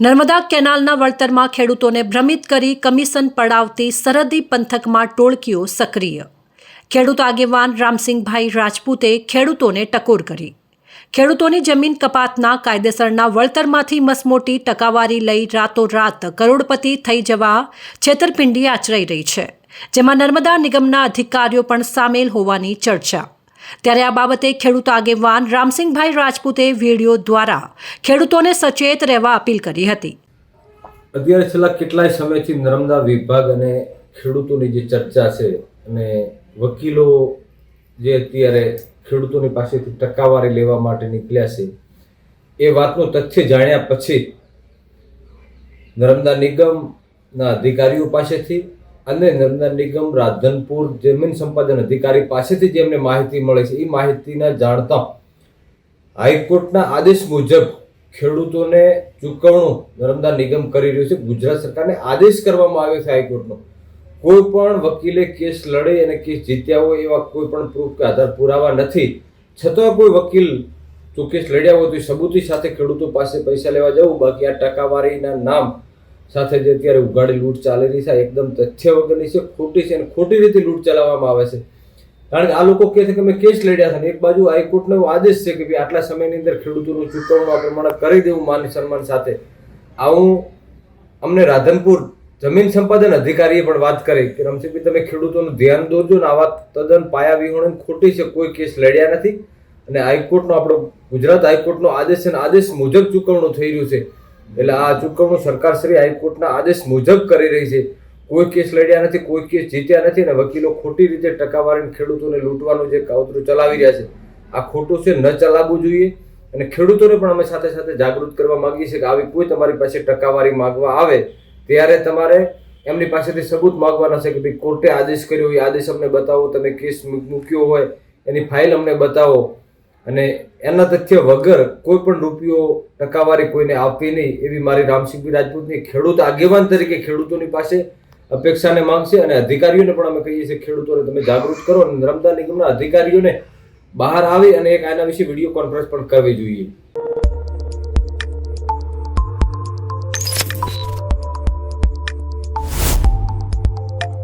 નર્મદા કેનાલના વળતરમાં ખેડૂતોને ભ્રમિત કરી કમિશન પડાવતી સરહદી પંથકમાં ટોળકીઓ સક્રિય. ખેડૂત આગેવાન રામસિંહભાઈ રાજપૂતે ખેડૂતોને ટકોર કરી. ખેડૂતોની જમીન કપાતના કાયદેસરના વળતરમાંથી મસમોટી ટકાવારી લઈ રાતોરાત કરોડપતિ થઈ જવા છેતરપિંડી આચરાઈ રહી છે, જેમાં નર્મદા નિગમના અધિકારીઓ પણ સામેલ હોવાની ચર્ચા. ત્યારે આ બાબતે ખેડૂત આગેવાન રામસિંહભાઈ રાજપૂતે વીડિયો દ્વારા ખેડૂતોને સચેત રહેવા અપીલ કરી હતી. અત્યારે છેલ્લા કેટલાય સમયથી નર્મદા વિભાગ અને ખેડૂતોની જે ચર્ચા છે અને વકીલો જે અત્યારે ખેડૂતોની પાસેથી ટકાવારી લેવા માટે નીકળ્યા છે, એ વાતનું તથ્ય જાણ્યા પછી નર્મદા નિગમના અધિકારીઓ પાસેથી અને નર્મદા નિગમ રાધનપુર જમીન સંપાદન અધિકારી પાસેથી જે એમને માહિતી મળે છે એ માહિતીના જાણતા હાઈકોર્ટના આદેશ મુજબ ખેડૂતોને ચૂકવણું નર્મદા નિગમ કરી રહ્યું છે. ગુજરાત સરકારને આદેશ કરવામાં આવ્યો છે હાઈકોર્ટનો. કોઈ પણ વકીલે કેસ લડે અને કેસ જીત્યા હોય એવા કોઈ પણ પ્રૂફ કે આધાર પુરાવા નથી. છતાં કોઈ વકીલ જો કેસ લડ્યા હોય તો સબૂતી સાથે ખેડૂતો પાસે પૈસા લેવા જવું. બાકી આ ટકાવારીના નામ સાથે જે અત્યારે ઉઘાડી લૂંટ ચાલી છે એકદમ તથ્ય વગરની છે, ખોટી છે અને ખોટી રીતે લૂંટ ચલાવવામાં આવે છે. કારણ કે આ લોકો કહે છે કે અમે કેસ લડ્યા છે અને એક બાજુ હાઈકોર્ટનો એવો આદેશ છે કે ભાઈ આટલા સમયની અંદર ખેડૂતોનું ચૂકવણું આ પ્રમાણે કરી દેવું માન સન્માન સાથે. આવું અમને રાધનપુર જમીન સંપાદન અધિકારીએ પણ વાત કરી કે રમશીભાઈ તમે ખેડૂતોનું ધ્યાન દોરજો ને આ વાત તદ્દન પાયા વિહોણ ખોટી છે, કોઈ કેસ લડ્યા નથી. અને હાઈકોર્ટનો આપણો ગુજરાત હાઈકોર્ટનો આદેશ છે અને આદેશ મુજબ ચૂકવણું થઈ રહ્યું છે. એટલે આ ચૂકવણું સરકાર શ્રી હાઈકોર્ટના આદેશ મુજબ કરી રહી છે. કોઈ કેસ લડ્યા નથી, કોઈ કેસ જીત્યા નથી અને વકીલો ખોટી રીતે ટકાવારીને ખેડૂતોને લૂંટવાનું જે કાવતરું ચલાવી રહ્યા છે, આ ખોટું છે, ન ચલાવવું જોઈએ. અને ખેડૂતોને પણ અમે સાથે સાથે જાગૃત કરવા માગીએ છીએ કે આવી કોઈ તમારી પાસે ટકાવારી માગવા આવે, ત્યારે તમારે એમની પાસેથી સબૂત માગવાના છે કે ભાઈ કોર્ટે આદેશ કર્યો હોય આદેશ અમને બતાવો. તમે કેસ મૂક્યો હોય, એની ફાઇલ અમને બતાવો. અને એના તથ્ય વગર કોઈ પણ રૂપિયો ટકાવારી કોઈને આપવી નહીં, એવી મારી રામસિંહભાઈ રાજપૂતની ખેડૂત આગેવાન તરીકે ખેડૂતોની પાસે અપેક્ષાને માંગશે અને અધિકારીઓને પણ અમે કહીએ છીએ, ખેડૂતોને તમે જાગૃત કરો અને નર્મદા નિગમના અધિકારીઓને બહાર આવી અને એક આના વિશે વીડિયો કોન્ફરન્સ પણ કરવી જોઈએ.